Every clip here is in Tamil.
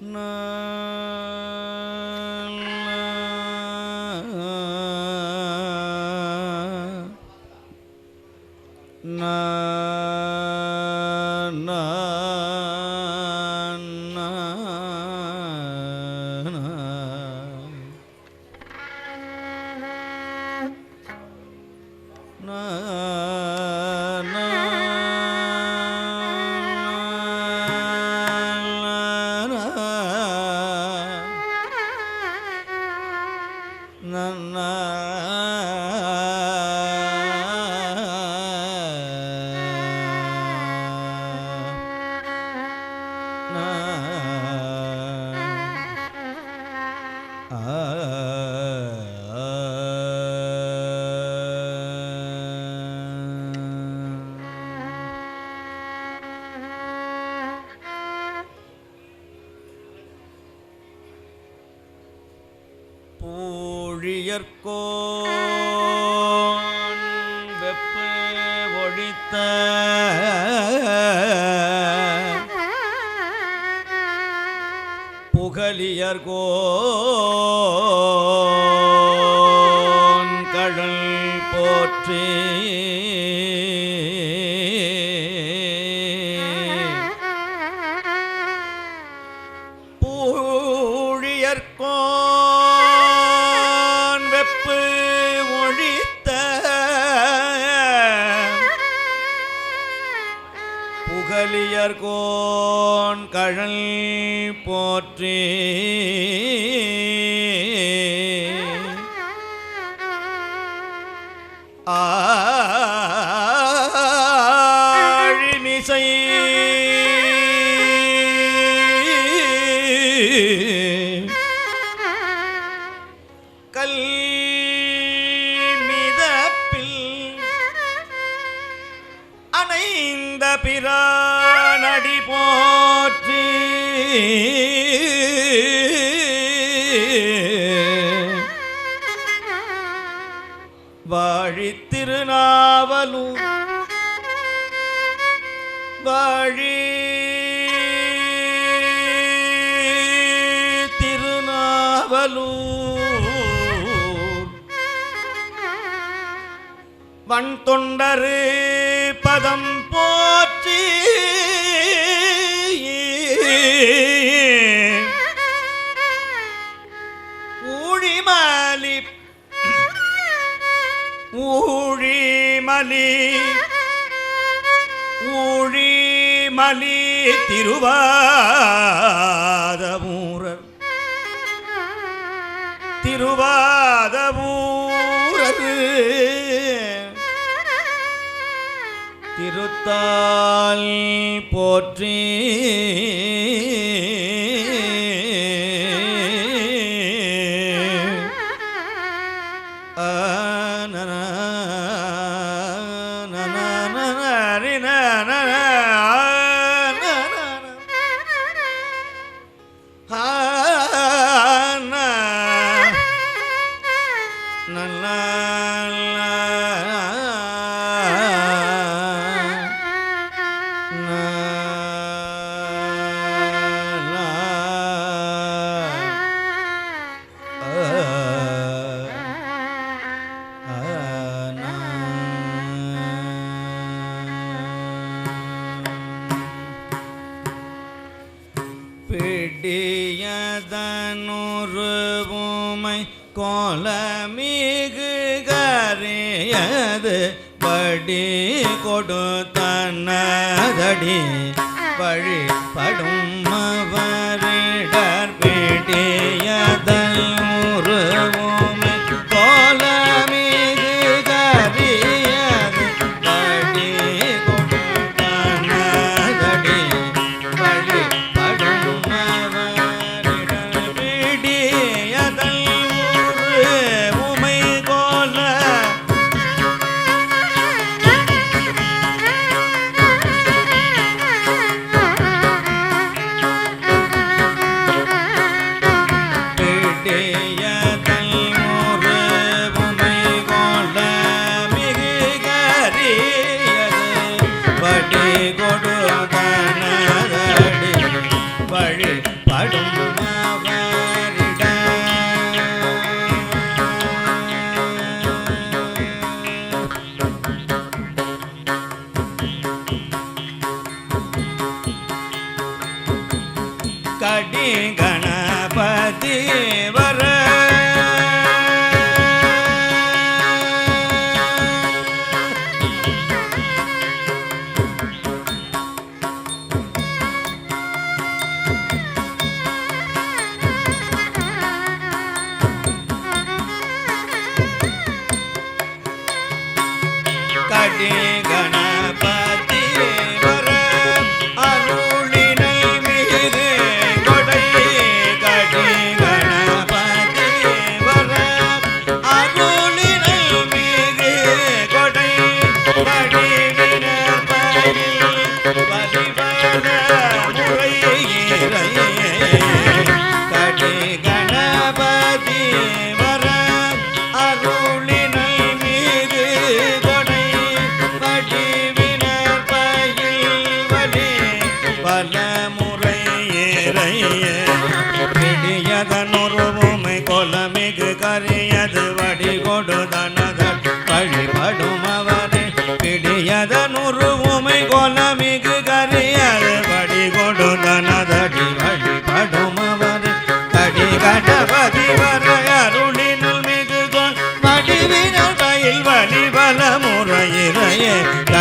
Na ah மொழியற்கோ வெப்பு ஒழித்த புகழியர்கோ? கடல் போற்றே புகழியர்கோன் கழல் போற்றி. ஆ. பிரானடி போற்றி. வாழி திருநாவலூர். வாழி திருநாவலூர். வன் தொண்டரு பதம் போ மலி. ஊழிமலி ஊழிமலி திருவாதமூரர் திருவாதமூரர் திருத்தால் போற்றி ಮಾಡಿ टे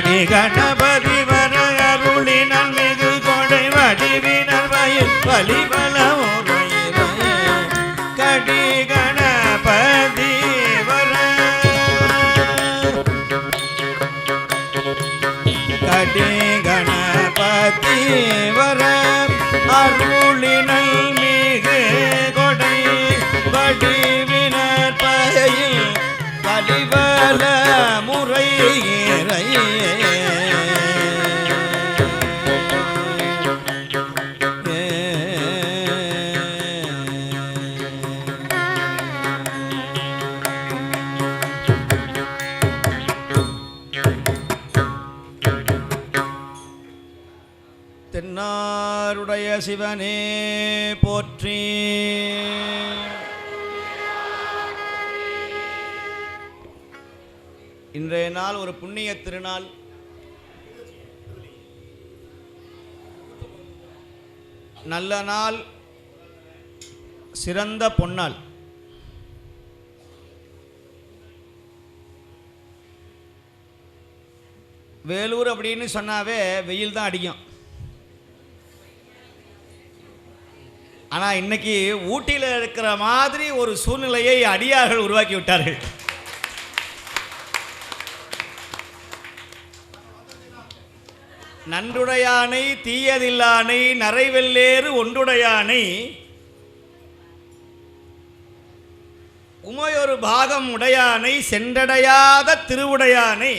கடி கணபதி வர அருளினல் மிகு கொடை வடிவினர் பயில் வழிபல தென்னாருடைய சிவனே போற்றி. இன்றைய நாள் ஒரு புண்ணிய திருநாள். நல்ல நாள் சிறந்த பொன்னாள். வேலூர் அப்படின்னு சொன்னாவே வெயில் தான் அடிக்கும். ஆனால் இன்னைக்கு ஊட்டியில் இருக்கிற மாதிரி ஒரு சூழ்நிலையை அடியார்கள் உருவாக்கி விட்டார்கள். நன்றுடையானை தீயதில்லானை நரைவெல்லேறு ஒன்றுடையானை. உமையொரு பாகம் உடையானை சென்றடையாத திருவுடையானை.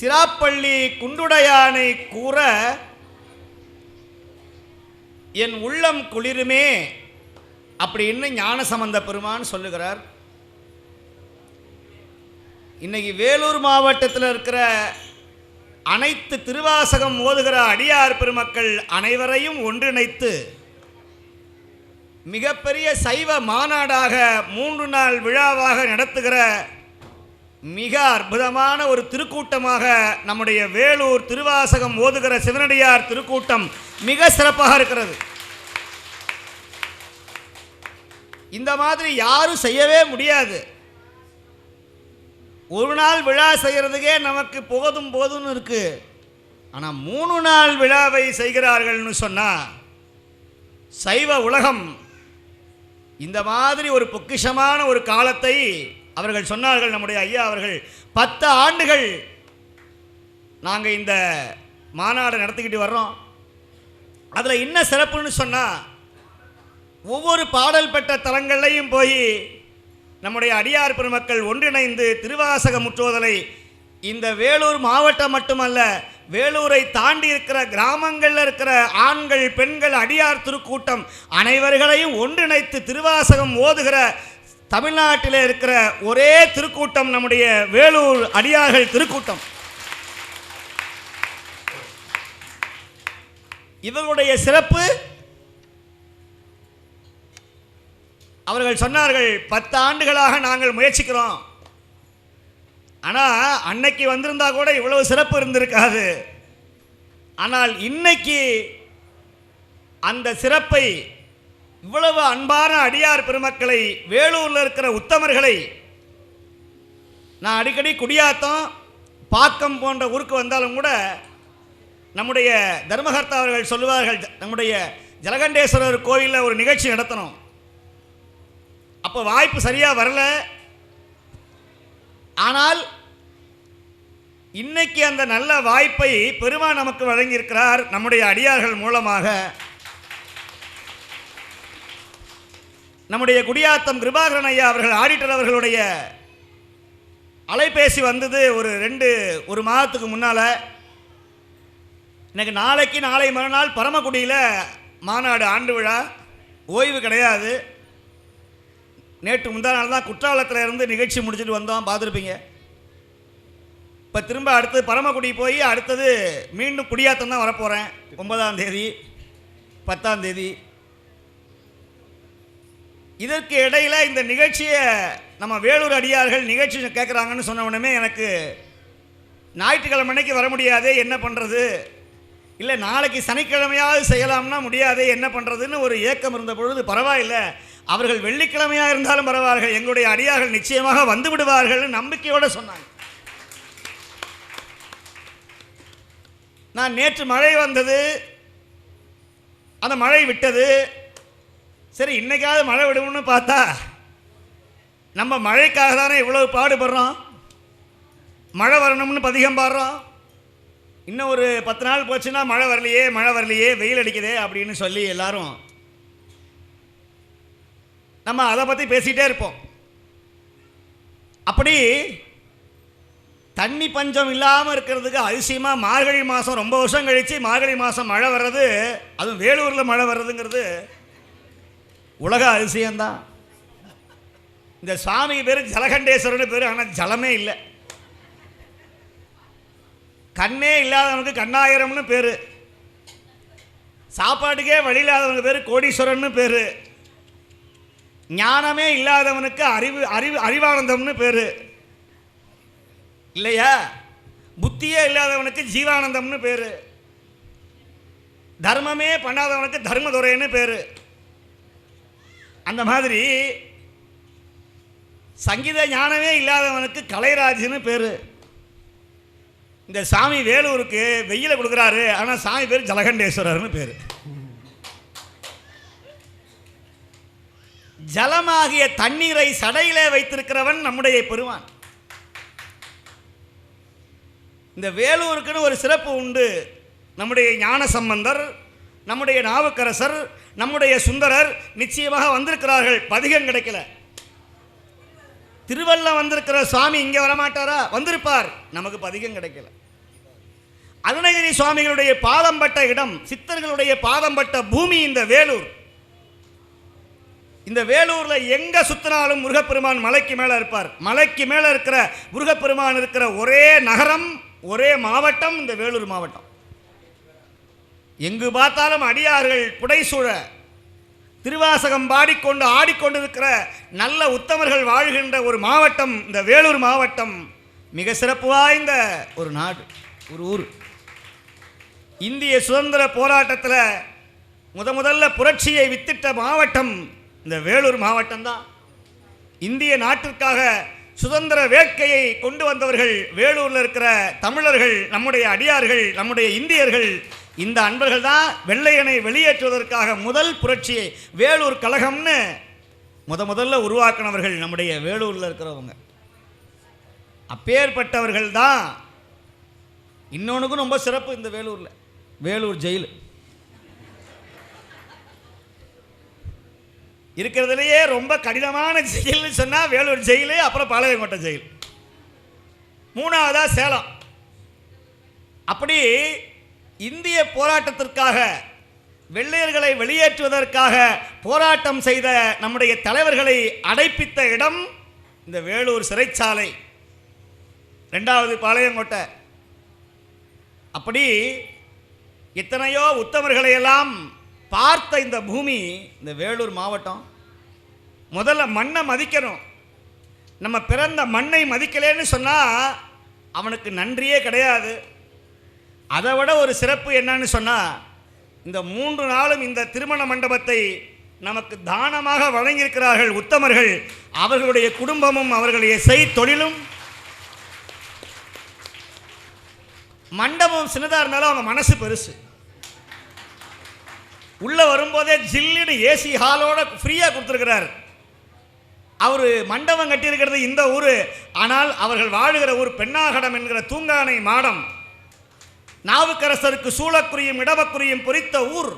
சிராப்பள்ளி குண்டுடையானை கூற என் உள்ளம் குளிருமே அப்படின்னு ஞானசம்பந்த பெருமான் சொல்லுகிறார். இன்னைக்கு வேலூர் மாவட்டத்தில் இருக்கிற அனைத்து திருவாசகம் ஓதுகிற அடியார் பெருமக்கள் அனைவரையும் ஒன்றிணைத்து மிகப்பெரிய சைவ மாநாடாக மூன்று நாள் விழாவாக நடத்துகிற மிக அற்புதமான ஒரு திருக்கூட்டமாக நம்முடைய வேலூர் திருவாசகம் ஓதுகிற சிவனடியார் திருக்கூட்டம் மிக சிறப்பாக இருக்கிறது. இந்த மாதிரி யாரும் செய்யவே முடியாது. ஒரு நாள் விழா செய்கிறதுக்கே நமக்கு போதும் போதும்னு இருக்குது ஆனால் மூணு நாள் விழாவை செய்கிறார்கள்னு சொன்னால் சைவ உலகம் இந்த மாதிரி ஒரு பொக்கிஷமான ஒரு காலத்தை அவர்கள் சொன்னார்கள். நம்முடைய ஐயா அவர்கள் பத்து ஆண்டுகள் நாங்கள் இந்த மாநாடு நடத்திக்கிட்டு வர்றோம். அதில் என்ன சிறப்புன்னு சொன்னால் ஒவ்வொரு பாடல் பெற்ற தலங்கள்லையும் போய் நம்முடைய அடியார் பெருமக்கள் ஒன்றிணைந்து திருவாசக முற்றுவதலை இந்த வேலூர் மாவட்டம் மட்டுமல்ல வேலூரை தாண்டி இருக்கிற கிராமங்களில் இருக்கிற ஆண்கள் பெண்கள் அடியார் திருக்கூட்டம் அனைவர்களையும் ஒன்றிணைத்து திருவாசகம் ஓதுகிற தமிழ்நாட்டில் இருக்கிற ஒரே திருக்கூட்டம் நம்முடைய வேலூர் அடியார்கள் திருக்கூட்டம். இவர்களுடைய சிறப்பு அவர்கள் சொன்னார்கள் பத்து ஆண்டுகளாக நாங்கள் முயற்சிக்கிறோம். ஆனால் அன்னைக்கு வந்திருந்தா கூட இவ்வளவு சிறப்பு இருந்திருக்காது. ஆனால் இன்னைக்கு அந்த சிறப்பை இவ்வளவு அன்பான அடியார் பெருமக்களை வேலூரில் இருக்கிற உத்தமர்களை நான் அடிக்கடி குடியாத்தம் பாக்கம் போன்ற ஊருக்கு வந்தாலும் கூட நம்முடைய தர்மகர்த்தா அவர்கள் சொல்லுவார்கள் நம்முடைய ஜலகண்டேஸ்வரர் கோயிலில் ஒரு நிகழ்ச்சி நடத்தணும். அப்போ வாய்ப்பு சரியாக வரல. ஆனால் இன்னைக்கு அந்த நல்ல வாய்ப்பை பெருமான் நமக்கு வழங்கியிருக்கிறார் நம்முடைய அடியார்கள் மூலமாக. நம்முடைய குடியாத்தம் கிருபாகரன் ஐயா அவர்கள் ஆடிட்டர் அவர்களுடைய அலைபேசி வந்தது ஒரு ரெண்டு ஒரு மாதத்துக்கு முன்னால். எனக்கு நாளைக்கு நாளை மறுநாள் பரமக்குடியில் மாநாடு ஆண்டு விழா ஓய்வு கிடையாது. நேற்று முந்தா நாள் தான் குற்றாலத்தில் இருந்து நிகழ்ச்சி முடிச்சுட்டு வந்தோம். பார்த்துருப்பீங்க. இப்போ திரும்ப அடுத்து பரமக்குடி போய் அடுத்தது மீண்டும் குடியாத்தம் தான் வரப்போகிறேன் ஒன்பதாம் தேதி பத்தாம் தேதி. இதற்கு இடையில் இந்த நிகழ்ச்சியை நம்ம வேலூர் அடியார்கள் நிகழ்ச்சி கேட்குறாங்கன்னு சொன்ன உடனே எனக்கு ஞாயிற்றுக்கிழமை அன்னைக்கு வர முடியாதே என்ன பண்ணுறது இல்லை நாளைக்கு சனிக்கிழமையாவது செய்யலாம்னா முடியாதே என்ன பண்ணுறதுன்னு ஒரு ஏக்கம் இருந்த பொழுது பரவாயில்லை. அவர்கள் வெள்ளிக்கிழமையாக இருந்தாலும் பரவார்கள் எங்களுடைய அடியார்கள் நிச்சயமாக வந்து விடுவார்கள்னு நம்பிக்கையோடு சொன்னாங்க. நான் நேற்று மழை வந்தது. அந்த மழை விட்டது. சரி இன்னைக்காவது மழை விடுவோம்னு பார்த்தா நம்ம மழைக்காக தானே இவ்வளவு பாடுபடுறோம். மழை வரணும்னு பதிகம் பாடுறோம். இன்னும் ஒரு பத்து நாள் போச்சுன்னா மழை வரலையே மழை வரலையே வெயில் அடிக்குதே அப்படின்னு சொல்லி எல்லாரும் நம்ம அதை பற்றி பேசிகிட்டே இருப்போம். அப்படி தண்ணி பஞ்சம் இல்லாமல் இருக்கிறதுக்கு அதிசயமாக மார்கழி மாதம் ரொம்ப வருஷம் கழித்து மார்கழி மாதம் மழை வர்றது அதுவும் வேலூரில் மழை வர்றதுங்கிறது உலக அதிசயம்தான். இந்த சுவாமி பேர் ஜலகண்டேஸ்வரன் பேர் ஆனால் ஜலமே இல்லை. கண்ணே இல்லாதவனுக்கு கண்ணாயிரம்னு பேர். சாப்பாட்டுக்கே வழி இல்லாதவனுக்கு பேர் கோடீஸ்வரன்னு பேர். ஞானமே இல்லாதவனுக்கு அறிவு அறிவு அறிவானந்தம்னு பேர். இல்லையா? புத்தியே இல்லாதவனுக்கு ஜீவானந்தம்னு பேர். தர்மமே பண்ணாதவனுக்கு தர்மதுரைன்னு பேர். அந்த மாதிரி சங்கீத ஞானமே இல்லாதவனுக்கு கலைராஜ்னு பேர். இந்த சாமி வேலூருக்கு வெயில கொடுக்குறாரு ஆனால் சாமி பேர் ஜலகண்டேஸ்வரர்னு பேர். ஜலமாகிய தண்ணீரை சடையிலே வைத்திருக்கிறவன் நம்முடைய பெறுவான் இந்த வேலூருக்குன்னு ஒரு சிறப்பு உண்டு. நம்முடைய ஞான சம்பந்தர் நம்முடைய நாவுக்கரசர் நம்முடைய சுந்தரர் நிச்சயமாக வந்திருக்கிறார்கள். பதிகம் கிடைக்கல. திருவள்ளம் வந்திருக்கிற சுவாமி இங்கே வரமாட்டாரா? வந்திருப்பார். நமக்கு பதிகம் கிடைக்கல. அருணகிரி சுவாமிகளுடைய பாதம்பட்ட இடம் சித்தர்களுடைய பாதம்பட்ட பூமி இந்த வேலூர். இந்த வேலூர்ல எங்க சுத்தினாலும் முருகப்பெருமான் மலைக்கு மேல இருப்பார். மலைக்கு மேல இருக்கிற முருகப்பெருமான் இருக்கிற ஒரே நகரம் ஒரே மாவட்டம் இந்த வேலூர் மாவட்டம். எங்கு பார்த்தாலும் அடியார்கள் புடைசூழ திருவாசகம் பாடிக்கொண்டு ஆடிக்கொண்டிருக்கிற நல்ல உத்தமர்கள் வாழ்கின்ற ஒரு மாவட்டம் இந்த வேலூர் மாவட்டம். மிக சிறப்பு வாய்ந்த ஒரு நாடு ஒரு ஊர். இந்திய சுதந்திர போராட்டத்தில் முத முதல்ல புரட்சியை வித்திட்ட மாவட்டம் இந்த வேலூர் மாவட்டம் தான் இந்திய நாட்டிற்காக சுதந்திர வேட்கையை கொண்டு வந்தவர்கள் வேலூரில் இருக்கிற தமிழர்கள் நம்முடைய அடியார்கள் நம்முடைய இந்தியர்கள். இந்த அன்பர்கள் தான் வெள்ளையனை வெளியேற்றுவதற்காக முதல் புரட்சியை வேலூர் கழகம்னு முத முதல்ல உருவாக்கினவர்கள் நம்முடைய வேலூரில் இருக்கிறவங்க. அப்பேற்பட்டவர்கள் தான். இன்னொன்றுக்கும் ரொம்ப சிறப்பு இந்த வேலூரில். வேலூர் ஜெயில். இருக்கிறதுலையே ரொம்ப கடினமான ஜெயில்னு சொன்னால் வேலூர் ஜெயிலு அப்புறம் பாளையங்கோட்டை ஜெயில். மூணாவதா சேலம். அப்படி இந்திய போராட்டத்திற்காக வெள்ளையர்களை வெளியேற்றுவதற்காக போராட்டம் செய்த நம்முடைய தலைவர்களை அடைப்பித்த இடம் இந்த வேலூர் சிறைச்சாலை. ரெண்டாவது பாளையங்கோட்டை. அப்படி எத்தனையோ உத்தமர்களையெல்லாம் பார்த்த இந்த பூமி இந்த வேலூர் மாவட்டம் முதல்ல மண்ணை மதிக்கணும். நம்ம பிறந்த மண்ணை மதிக்கலேன்னு சொன்னால் அவனுக்கு நன்றியே கிடையாது. அதை விட ஒரு சிறப்பு என்னன்னு சொன்னால் இந்த மூன்று நாளும் இந்த திருமண மண்டபத்தை நமக்கு தானமாக வழங்கியிருக்கிறார்கள் உத்தமர்கள். அவர்களுடைய குடும்பமும் அவர்களுடைய செய் தொழிலும் மண்டபம் சின்னதாக இருந்தாலும் அவங்க மனசு பெருசு. உள்ளே வரும்போதே ஜில்லுன்னு ஏசி ஹாலோட ஃப்ரீயாக கொடுத்துருக்கிறார். அவர் மண்டபம் கட்டியிருக்கிறது இந்த ஊர். ஆனால் அவர்கள் வாழுகிற ஊர் பெண்ணாகடம் என்கிற தூங்கானை மாடம். நாவுக்கரசருக்கு சூழக்குரியும் இடவக்குரியும் பொறித்த ஊர்.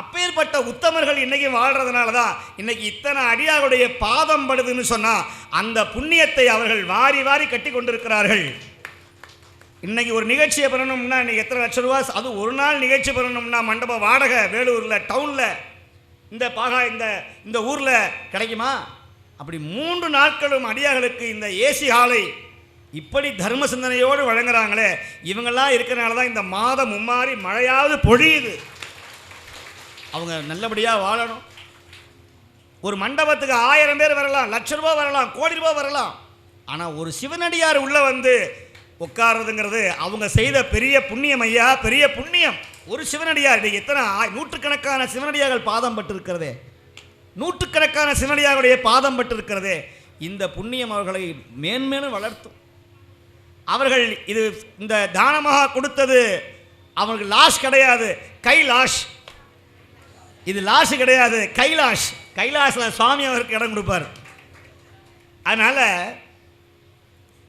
அப்பேற்பட்ட உத்தமர்கள் இன்றைக்கி வாழ்கிறதுனால தான் இன்றைக்கி இத்தனை அடியாருடைய பாதம் படுதுன்னு சொன்னால் அந்த புண்ணியத்தை அவர்கள் வாரி வாரி கட்டி கொண்டிருக்கிறார்கள் இன்றைக்கி ஒரு நிகழ்ச்சியை பண்ணணும்னா இன்னைக்கு எத்தனை லட்ச ரூபா? அது ஒரு நாள் நிகழ்ச்சி பண்ணணும்னா மண்டப வாடகை வேலூரில் டவுனில் இந்த பாகா இந்த இந்த ஊரில் கிடைக்குமா? அப்படி மூன்று நாட்களும் அடியார்களுக்கு இந்த ஏசி ஹாலை இப்படி தர்ம சிந்தனையோடு வழங்குறாங்களே. இவங்கெல்லாம் இருக்கிறனால தான் இந்த மாதம் மும்மாறி மழையாவது பொழியுது. அவங்க நல்லபடியாக வாழணும். ஒரு மண்டபத்துக்கு ஆயிரம் பேர் வரலாம் லட்ச ரூபா வரலாம் கோடி ரூபா வரலாம். ஆனால் ஒரு சிவனடியார் உள்ளே வந்து உட்கார்றதுங்கிறது அவங்க செய்த பெரிய புண்ணியம் ஐயா பெரிய புண்ணியம். ஒரு சிவனடியார் இன்னைக்கு எத்தனை நூற்றுக்கணக்கான சிவனடியார்கள் பாதம் பட்டிருக்கிறதே. நூற்றுக்கணக்கான சிவனடியாருடைய பாதம் பட்டிருக்கிறதே. இந்த புண்ணியம் அவர்களை மேன்மேலும் வளர்த்தும். அவர்கள் இது இந்த தானமாக கொடுத்தது அவங்களுக்கு லாஷ் கிடையாது. கைலாஷ் இது லாஷ் கிடையாது கைலாஷ் கைலாஷில் சுவாமி அவருக்கு இடம் கொடுப்பார். அதனால்